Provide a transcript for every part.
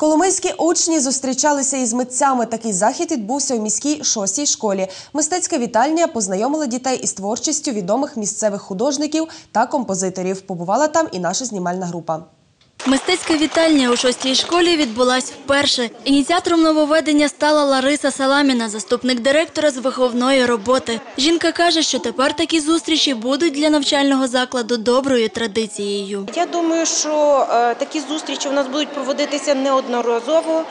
Коломийські учні зустрічалися із митцями. Такий захід відбувся у міській шостій школі. Мистецька вітальня познайомила дітей із творчістю відомих місцевих художників та композиторів. Побувала там і наша знімальна група. Мистецька вітальня у шостій школі відбулась вперше. Ініціатором нововведення стала Лариса Саламіна, заступник директора з виховної роботи. Жінка каже, що тепер такі зустрічі будуть для навчального закладу доброю традицією. Я думаю, що е, такі зустрічі у нас будуть проводитися неодноразово.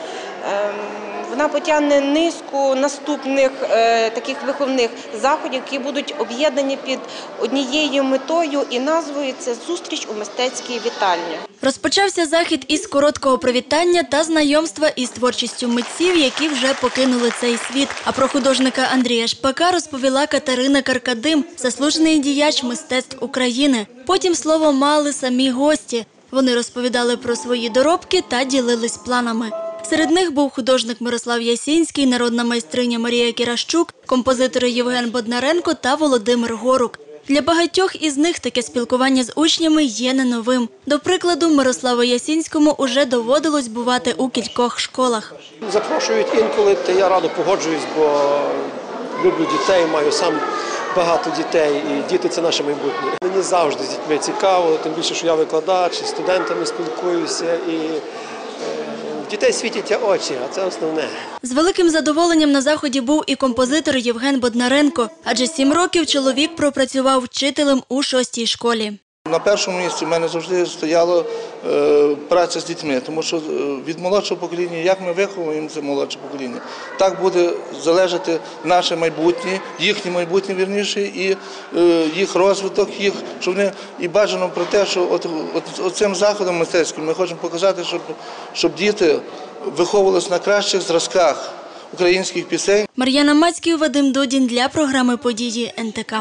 Вона потягне низку наступних е, таких виховних заходів, які будуть об'єднані під однією метою і назвою це зустріч у мистецькій вітальні. Розпочався захід із короткого привітання та знайомства із творчістю митців, які вже покинули цей світ. А про художника Андрія Шпака розповіла Катерина Каркадим, заслужений діяч мистецтв України. Потім слово мали самі гості. Вони розповідали про свої доробки та ділились планами. Серед них був художник Мирослав Ясінський, народна майстриня Марія Кіращук, композитори Євген Боднаренко та Володимир Горук. Для багатьох із них таке спілкування з учнями є не новим. До прикладу, Мирославу Ясінському уже доводилось бувати у кількох школах. Запрошують інколи, та я радо погоджуюсь, бо люблю дітей, маю сам багато дітей, і діти це наше майбутнє. Мені завжди з дітьми цікаво, тим більше, що я викладач, з студентами спілкуюся, і дітей світять очі, а це основне. З великим задоволенням на заході був і композитор Євген Боднаренко, адже сім років чоловік пропрацював вчителем у шостій школі. На першому місці в мене завжди стояла е, праця з дітьми, тому що е, від молодшого покоління, як ми виховуємо це молодше покоління, так буде залежати наше майбутнє, їхнє майбутнє вірніше, і е, їх розвиток, їх, щоб вони і бажано про те, що от, от, от цим заходом мистецьким ми хочемо показати, щоб, щоб діти виховувалися на кращих зразках українських пісень. Мар'яна Мацький, Вадим Дудін для програми події НТК.